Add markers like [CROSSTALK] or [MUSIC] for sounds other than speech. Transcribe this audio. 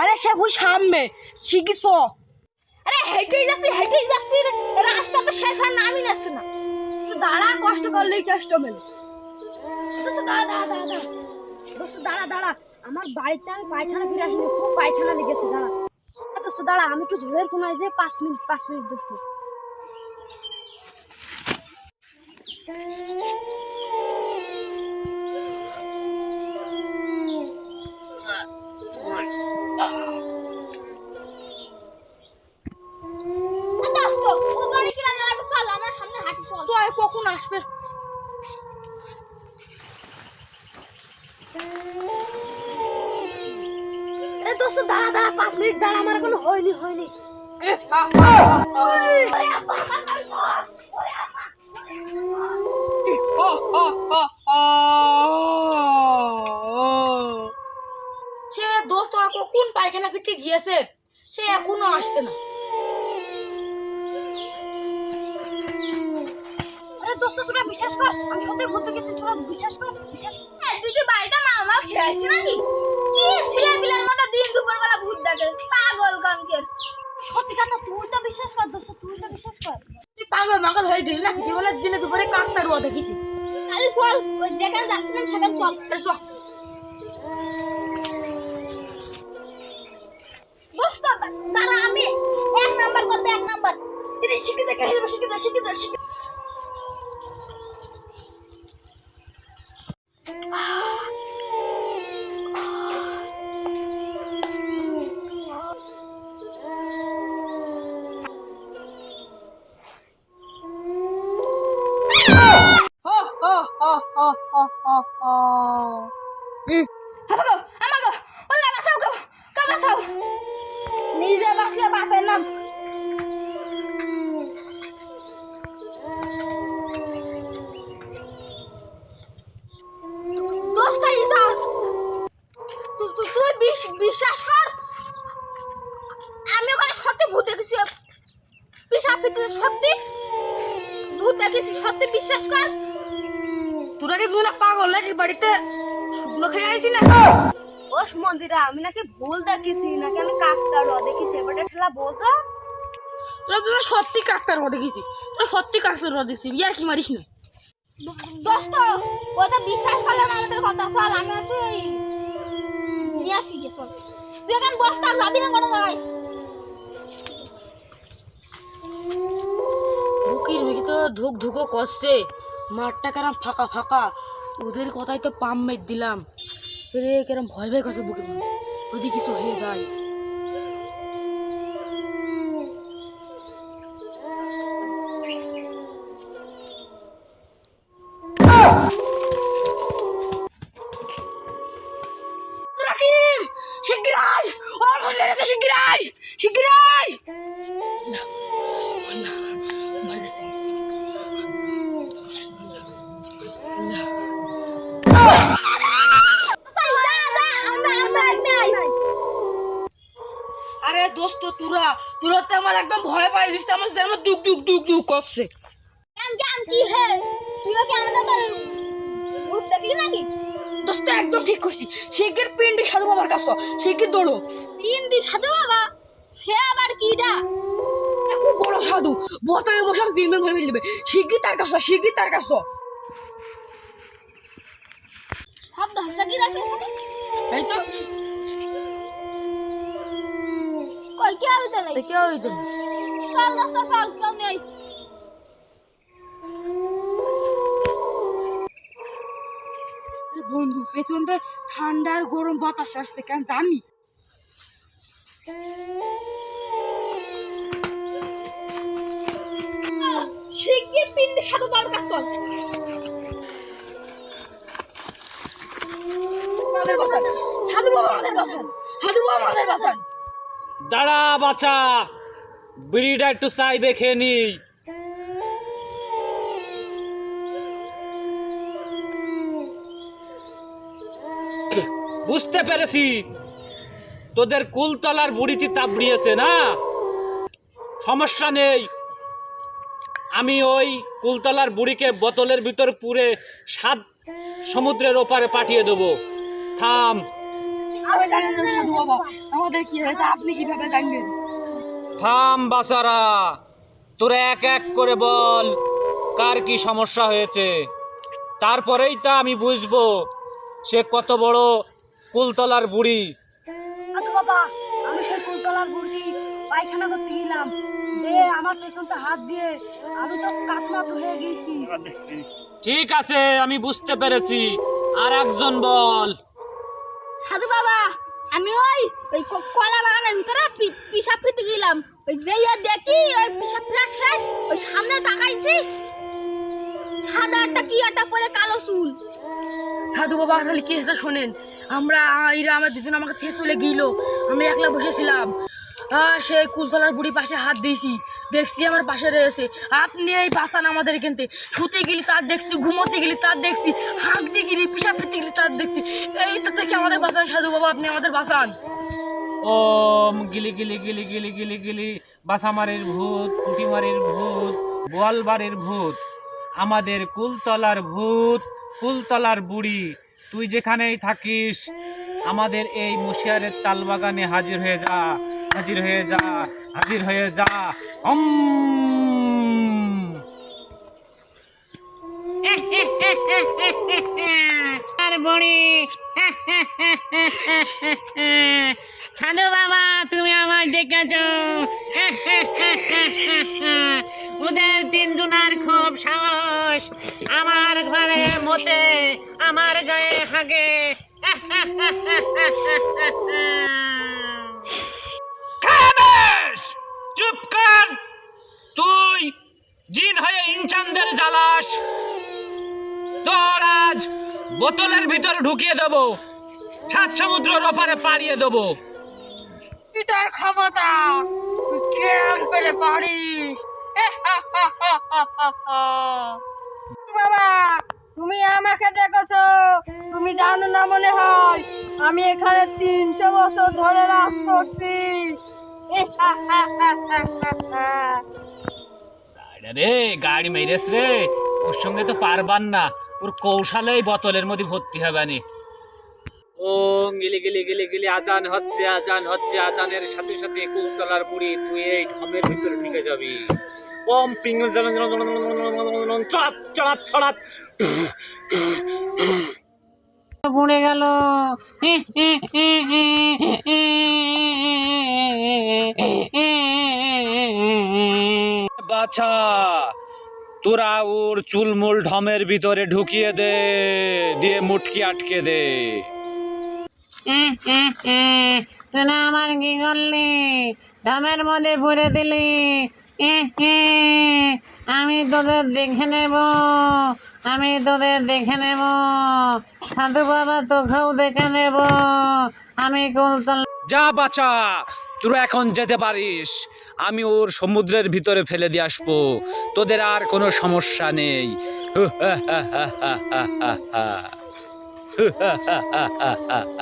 আরে সে ওই সামনে শিখি চ আরে হেঁটেই যাচ্ছি হেঁটেই যাচ্ছি রাস্তা তো শেষ আর নামই যাচ্ছে না। দাঁড়া কষ্ট করলেই কষ্ট মেলে। দোস্ত দাঁড়া দাঁড়া দাঁড়া দাঁড়া। দোস্ত দাঁড়া দাঁড়া। আমার বাড়িতে আমি পায়খানা ফিরে আসিনি খুব পায়খানা লেগেছে দাঁড়া। দোস্ত দাঁড়া আমি একটু ঝোলের কোনায় যে পাঁচ মিনিট পাঁচ মিনিট দোস্ত এ দোস্ত ও জানি কিনা জানাবে চল আমার সামনে হাঁটি চল তো আর কখন আসবে এ দোস্ত দাঁড়া দাঁড়া পাঁচ মিনিট দাঁড়া আমার এখনও হয়নি হয়নি সে দোস্ত ওরা কখন পায়খানা ফিরতে গিয়েছে? সে এখনও আসছে না। আরে দোস্ত তোরা বিশ্বাস কর আমি সত্যি বলতে গেছি তোরা বিশ্বাস কর বিশ্বাস কর। তুই কি বাড়িতে মাল খেয়ে আসছি নাকি? কি ছেলে পিলের মতো দিন দুপুর ভূত দেখে? পাগল কঙ্কের সত্যি কথা তুই তো বিশ্বাস কর দোস্ত তুই তো বিশ্বাস কর। তুই পাগল মাগল হয়ে গেলি নাকি? তুই বলে দিনে দুপুরে কাকতার রুয়া দেখিছি। তাহলে চল ওই যেখানে যাচ্ছিলাম সেখানে চল। চল। দাঁড়া আমি? এক নাম্বার করবে এক নাম্বার। শিখে যা শিখে যা শিখে শিখে দেখেছি সত্যি বিশ্বাস কর। তোরা কি না পাগল নাকি বাড়িতে শুকনো খেয়ে আইসি না? ওস মন্দিরা আমি নাকি ভুল দেখেছি নাকি আমি কাকতাড়ুয়া দেখেছি এবারে ঠেলা বোঝো তোরা তোরা সত্যি কাকতার রুয়া দেখিছি তোরা সত্যি কাকতার রুয়া দেখছি ইয়ার কি মারিস না? দোস্ত ও তো বিশ্বাস করল না আমাদের কথা চল আমরা তুই নিয়ে আসি গে চল। তুই এখন বসতা যাবি না কোনো জায়গায় বুকির মেঘে তো ধুক ধুকো করছে মাঠটা কেরম ফাঁকা ফাঁকা। ওদের কথাই তো পাম মেট দিলাম। রে, কেরম ভয় ভয় করছে বুকের যদি কিছু হয়ে যায়। রাকিব তুরা তুরা তো আমার একদম ভয় পাই দিচ্ছে আমার যেন দুক দুক দুক দুক করছে। কেন কেন কি হে? তুইও কি আমাদের তো ভূত দেখলি নাকি? দোস্ত একদম ঠিক কইছি। পিন্ডি সাধু বাবার কাছে? শিগগির দৌড়ো? পিন্ডি সাধু বাবা? সে আবার কিডা? খুব বড় সাধু বোতলে বসে জিনমেন ভরে ফেলবে। শিগগির তার কাছে? শিগগির তার কাছে? এই তো। কি হবে তাহলে দেখে ওই চল দোস্ত চল কেউ নেই বন্ধু পেছন দিয়ে ঠান্ডা আর গরম বাতাস আসছে কেন জানি? শিগগির পিন্ডি সাধু বাবার কাছে চল। আমাদের বাসান সাধু বাবা আমাদের বাসান সাধু বাবা আমাদের বাসান দাঁড়া বাচ্চা বিড়িটা একটু চাইবে, খেয়ে নি বুঝতে পেরেছি। তোদের কুলতলার বুড়িতে তাবড়িয়েছে না? সমস্যা নেই। আমি ওই কুলতলার বুড়িকে বোতলের ভিতর পুরে সাত সমুদ্রের ওপারে পাঠিয়ে দেবো। থাম। কীভাবে জানেন না সাধু বাবা। আমাদের কি হয়েছে? আপনি কীভাবে জানবেন? থাম বাচারা তোরা এক এক করে বল কার কি সমস্যা হয়েছে? তারপরেই তা আমি বুঝব সে কত বড় কুলতলার বুড়ি। সাধু বাবা আমি সেই কুলতলার বুড়ি পায়খানা করতে গেলাম। যে আমার পেছনতে হাত দিয়ে আমি তো কাতমাত হয়ে গেছি। ঠিক আছে আমি বুঝতে পেরেছি। আর একজন বল। আমি ওই ওই কলা বাগানের ভিতরে পিসাব ফিরতে গেলাম। ওই যেই দেখি, ওই পিসাব ফেরা শেষ, ওই সামনে তাকাইছি, সাদা একটা কি একটা পরে কালো চুল। সাধু বাবা তাহলে কি হয়েছে শোনেন? আমরা, এরা আমার দুজন আমাকে থেকে চলে গেল। আমি একলা বসেছিলাম। আর সেই কুলতলার বুড়ি পাশে হাত দিয়েছি। দেখছি আমার পাশে রয়েছে। আপনি এই বাসান আমাদের এখানতে শুতে গেলি তার দেখছি, ঘুমোতে গেলি তার দেখছি, হাঁকতে গেলি, পিসাব ফিরতে গেলি তার দেখছি। এই তো থেকে আমাদের বাসান, সাধু বাবা, আপনি আমাদের বাসান। ওম গিলি গিলি গিলি গিলি গিলি গিলি, বাসামারের ভূত পুঁটিমারের ভূত, বোয়ালবাড়ির ভূত, আমাদের কুলতলার ভূত, কুলতলার বুড়ি, তুই যেখানেই থাকিস, আমাদের এই মুশিয়ারের তালবাগানে হাজির হয়ে যা, হাজির হয়ে যা, হাজির হয়ে যা। সাধু বাবা, তুমি আমার ডেকেছ। ওদের তিনজনার খুব সাহস। আমার ঘরে মতে, আমার গায়ে হাগে। চুপ তুই জিন হয়ে ইনচানদের জ্বালাস। তোর আজ বোতলের ভিতর ঢুকিয়ে দেবো, সাত সমুদ্রের ওপারে পাড়িয়ে দেবো। তোর ক্ষমতা কেমন করে পারিস? বাবা, তুমি আমাকে দেখেছ তুমি জানো না মনে হয়, আমি এখানে তিনশো বছর ধরে রাজ করছি। রে গাড়ি মেরেস রে। ওর সঙ্গে তো পারবান না। ওর কৌশলেই বোতলের মধ্যে ভর্তি হবে নি। ও গিলি গিলি গিলি গিলি আজান হচ্ছে আজান হচ্ছে আজানের সাথে সাথে কুলতলার বুড়ি তুই এই ঢমের ভিতরে ঢুকে যাবি। ওম পিং চড়াত চড়াত চড়াত। পড়ে গেল। বাছা তোরা ওর চুলমুল ঢমের ভিতরে ঢুকিয়ে দে দিয়ে মুটকি আটকে দে। তোরা আমার কি করলি? ডামের মধ্যে ভরে দিলি? আমি তোদের দেখে নেব আমি তোদের দেখে নেব। সাধু বাবা তোকেও দেখে নেব আমি কুলতলা যা বাচ্চা তোরা এখন যেতে পারিস। আমি ওর সমুদ্রের ভিতরে ফেলে দিয়ে আসব। তোদের আর কোনো সমস্যা নেই। [LAUGHS]